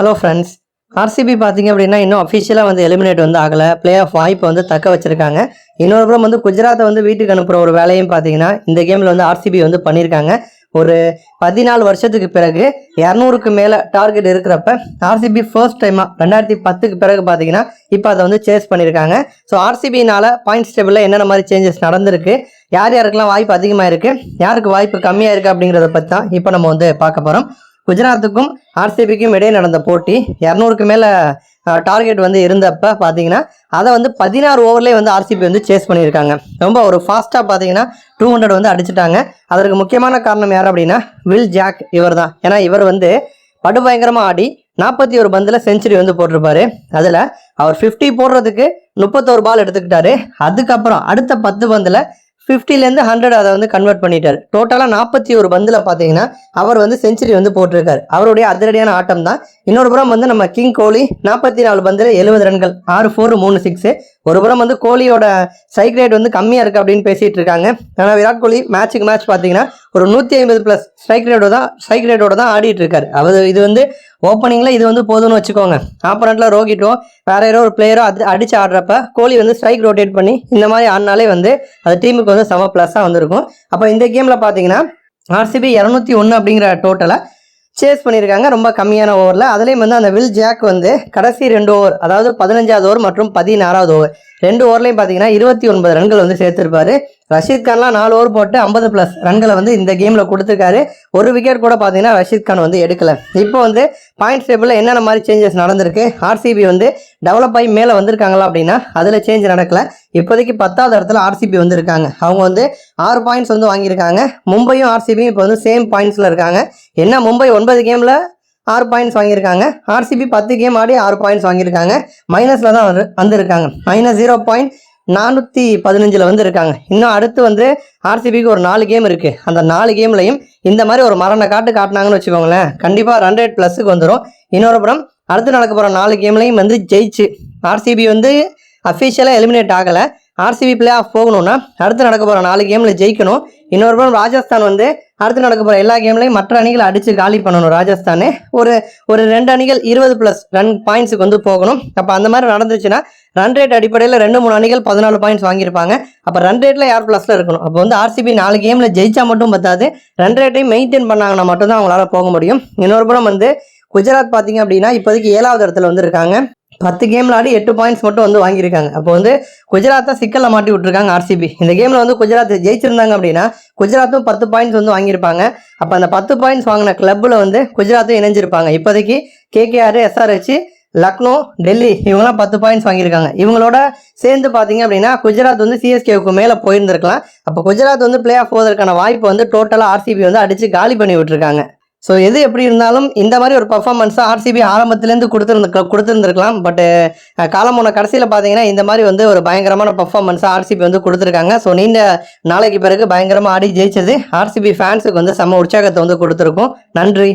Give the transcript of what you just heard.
Hello friends RCB பார்த்தீங்க அப்படின்னா இன்னும் அஃபிஷியலாக வந்து எலிமினேட் வந்து ஆகலை. பிளே ஆஃப் வாய்ப்பை வந்து தக்க வச்சுருக்காங்க. இன்னொரு புறம் வந்து குஜராத்தை வந்து வீட்டுக்கு அனுப்புகிற ஒரு வேலையும் பார்த்தீங்கன்னா இந்த கேமில் வந்து ஆர்சிபி வந்து பண்ணியிருக்காங்க ஒரு பதினாலு வருஷத்துக்கு பிறகு இரநூறுக்கு மேலே டார்கெட் இருக்கிறப்ப ஆர்சிபி ஃபர்ஸ்ட் டைமாக ரெண்டாயிரத்தி பத்துக்கு பிறகு பார்த்தீங்கன்னா இப்போ அதை வந்து சேஸ் பண்ணியிருக்காங்க ஸோ ஆர்சிபினால் பாயிண்ட்ஸ் டேபிளில் என்னென்ன மாதிரி சேஞ்சஸ் நடந்திருக்கு யார் யாருக்கெல்லாம் வாய்ப்பு அதிகமாக இருக்குது யாருக்கு வாய்ப்பு கம்மியாக இருக்குது அப்படிங்கிறத பற்றி தான் இப்போ நம்ம வந்து பார்க்க போகிறோம் குஜராத்துக்கும் ஆர்சிபிக்கும் இடையே நடந்த போட்டி இரநூறுக்கு மேலே டார்கெட் வந்து இருந்தப்ப பார்த்தீங்கன்னா அதை வந்து பதினாறு ஓவர்லேயே வந்து ஆர்சிபி வந்து சேஸ் பண்ணியிருக்காங்க. ரொம்ப ஒரு ஃபாஸ்ட்டாக பார்த்தீங்கன்னா டூ ஹண்ட்ரட் வந்து அடிச்சிட்டாங்க. அதற்கு முக்கியமான காரணம் யார் அப்படின்னா வில் ஜாக் இவர் தான் ஏன்னா இவர் வந்து படுபயங்கரமாக ஆடி நாற்பத்தி ஒரு பந்தில் செஞ்சுரி வந்து போட்டிருப்பாரு. அதில் அவர் ஃபிஃப்டி போடுறதுக்கு முப்பத்தோரு பால் எடுத்துக்கிட்டாரு. அதுக்கப்புறம் அடுத்த பத்து பந்தில் ஃபிஃப்டிலேருந்து ஹண்ட்ரட் அதை வந்து கன்வெர்ட் பண்ணிட்டார். டோட்டலாக நாற்பத்தி ஒரு பந்தில் பார்த்தீங்கன்னா அவர் வந்து செஞ்சுரி வந்து போட்டிருக்காரு. அவருடைய அதிரடியான ஆட்டம் தான். இன்னொரு புறம் வந்து நம்ம கிங் கோலி நாற்பத்தி நாலு பந்தில் எழுபது ரன்கள் ஆறு ஃபோர் மூணு சிக்ஸு ஒரு புறம் வந்து கோலியோட ஸ்ட்ரைக் ரேட் வந்து கம்மியாக இருக்குது அப்படின்னு பேசிகிட்டு இருக்காங்க. ஆனால் விராட் கோலி மேட்ச்சுக்கு மேட்ச் பார்த்தீங்கன்னா ஒரு நூற்றி ஐம்பது ப்ளஸ் ஸ்ட்ரைக் ரேட்டோட தான் ஸ்ட்ரைக் ரேட்டோட தான் ஆடிட்டு இருக்காரு. அவர் இது வந்து ஓப்பனிங்கில் இது வந்து போதும்னு வச்சுக்கோங்க. ஆப்பரண்ட்டில் ரோகிட்டோ வேற யாரோ ஒரு பிளேயரோ அது அடித்து ஆடுறப்ப கோலி வந்து ஸ்ட்ரைக் ரொட்டேட் பண்ணி இந்த மாதிரி ஆடினாலே வந்து அது டீமுக்கு வந்து செம ப்ளஸ்ஸாக வந்திருக்கும். அப்போ இந்த கேமில் பார்த்தீங்கன்னா ஆர்சிபி இரநூத்தி ஒன்று அப்படிங்கிற டோட்டலை சேஸ் பண்ணியிருக்காங்க. ரொம்ப கம்மியான ஓவரில் அதுலேயும் வந்து அந்த வில் ஜாக் வந்து கடைசி ரெண்டு ஓவர் அதாவது பதினஞ்சாவது ஓவர் மற்றும் பதினாறாவது ஓவர் ரெண்டு ஓவர்லையும் பார்த்தீங்கன்னா இருபத்தி ஒன்பது ரன்கள் வந்து சேர்த்துருப்பாரு. ரஷீத் கான்லாம் நாலு ஓவர் போட்டு ஐம்பது ப்ளஸ் ரன்களை வந்து இந்த கேமில் கொடுத்துருக்காரு. ஒரு விக்கெட் கூட பார்த்தீங்கன்னா ரஷீத் கான் வந்து எடுக்கல. இப்போ வந்து பாயிண்ட்ஸ் டேபிளில் என்னென்ன மாதிரி சேஞ்சஸ் நடந்திருக்கு? ஆர்சிபி வந்து டெவலப் ஆகி மேலே வந்திருக்காங்களா அப்படின்னா அதில் சேஞ்ச் நடக்கல. இப்போதைக்கு பத்தாவது இடத்துல ஆர்சிபி வந்து இருக்காங்க. அவங்க வந்து ஆறு பாயிண்ட்ஸ் வந்து வாங்கியிருக்காங்க. மும்பையும் ஆர்சிபியும் இப்போ வந்து சேம் பாயிண்ட்ஸில் இருக்காங்க. என்ன மும்பை ஒன்பது கேமில் ஆறு பாயிண்ட்ஸ் வாங்கியிருக்காங்க. ஆர்சிபி பத்து கேம் ஆடி ஆறு பாயிண்ட்ஸ் வாங்கியிருக்காங்க. மைனஸில் தான் வந்து வந்திருக்காங்க. மைனஸ் ஜீரோ பாயிண்ட் நானூற்றி பதினஞ்சில் வந்து இருக்காங்க இன்னும் அடுத்து வந்து ஆர்சிபிக்கு ஒரு நாலு கேம் இருக்குது அந்த நாலு கேம்லையும் இந்த மாதிரி ஒரு மரண காட்டு காட்டினாங்கன்னு வச்சுக்கோங்களேன். கண்டிப்பாக ரன் ரேட் ப்ளஸுக்கு வந்துடும் இன்னொரு புறம் அடுத்து நடக்க போகிற நாலு கேம்லையும் வந்து ஜெயிச்சு ஆர்சிபி வந்து அஃபிஷியலாக எலிமினேட் ஆகலை. ஆர்சிபி பிளே ஆஃப் போகணும்னா அடுத்து நடக்க போகிற நாலு கேமில் ஜெயிக்கணும். இன்னொரு புறம் ராஜஸ்தான் வந்து அடுத்து நடக்க போகிற எல்லா கேம்லையும் மற்ற அணிகளை அடித்து காலி பண்ணணும் ராஜஸ்தானு. ஒரு ஒரு ரெண்டு அணிகள் இருபது ப்ளஸ் ரன் பாயிண்ட்ஸுக்கு வந்து போகணும். அப்போ அந்த மாதிரி நடந்துச்சுன்னா ரன் ரேட் அடிப்படையில் ரெண்டு மூணு அணிகள் பதினாலு பாயிண்ட்ஸ் வாங்கியிருப்பாங்க. அப்போ ரன் ரேட்டில் யார் ப்ளஸில் இருக்கணும்? அப்போ வந்து ஆர்சிபி நாலு கேமில் ஜெயிச்சா மட்டும் பத்தாது. ரன் ரேட்டையும் மெயின்டைன் பண்ணாங்கன்னா மட்டும்தான் அவங்களால போக முடியும். இன்னொரு புறம் வந்து குஜராத் பார்த்தீங்க அப்படின்னா இப்போதைக்கு ஏழாவது இடத்துல வந்து இருக்காங்க. பத்து கேமில் ஆடி எட்டு பாயிண்ட்ஸ் மட்டும் வந்து வாங்கியிருக்காங்க. அப்போ வந்து குஜராத்தை சிக்கலில் மாட்டி விட்டுருக்காங்க ஆர்சிபி இந்த கேமில் வந்து குஜராத் ஜெயிச்சிருந்தாங்க அப்படின்னா குஜராத்தும் பத்து பாயிண்ட்ஸ் வந்து வாங்கியிருப்பாங்க. அப்போ அந்த பத்து பாயிண்ட்ஸ் வாங்கின கிளப்பில் வந்து குஜராத்தும் இணைஞ்சிருப்பாங்க. இப்போதைக்கு கேகேஆர் எஸ்ஆர்ஹெச் லக்னோ டெல்லி இவங்களாம் பத்து பாயிண்ட்ஸ் வாங்கியிருக்காங்க. இவங்களோட சேர்ந்து பார்த்தீங்க அப்படின்னா குஜராத் வந்து சிஎஸ்கேவுக்கு மேலே போயிருந்திருக்கலாம். அப்போ குஜராத் வந்து பிளே ஆஃப் போவதற்கான வாய்ப்பு வந்து டோட்டலாக ஆர்சிபி வந்து அடித்து காலி பண்ணி விட்டுருக்காங்க. ஸோ எது எப்படி இருந்தாலும் இந்த மாதிரி ஒரு பர்ஃபார்மன்ஸாக ஆர்சிபி ஆரம்பத்துலேருந்து கொடுத்துருந்து கொடுத்துருந்துருக்கலாம். பட்டு காலமோன கடைசியில் பார்த்தீங்கன்னா இந்த மாதிரி வந்து ஒரு பயங்கரமான பர்ஃபார்மன்ஸாக ஆர்சிபி வந்து கொடுத்துருக்காங்க. ஸோ நீண்ட நாளைக்கு பிறகு பயங்கரமாக ஆடி ஜெயிச்சது ஆர்சிபி ஃபேன்ஸுக்கு வந்து செம்ம உற்சாகத்தை வந்து கொடுத்துருக்கும். நன்றி.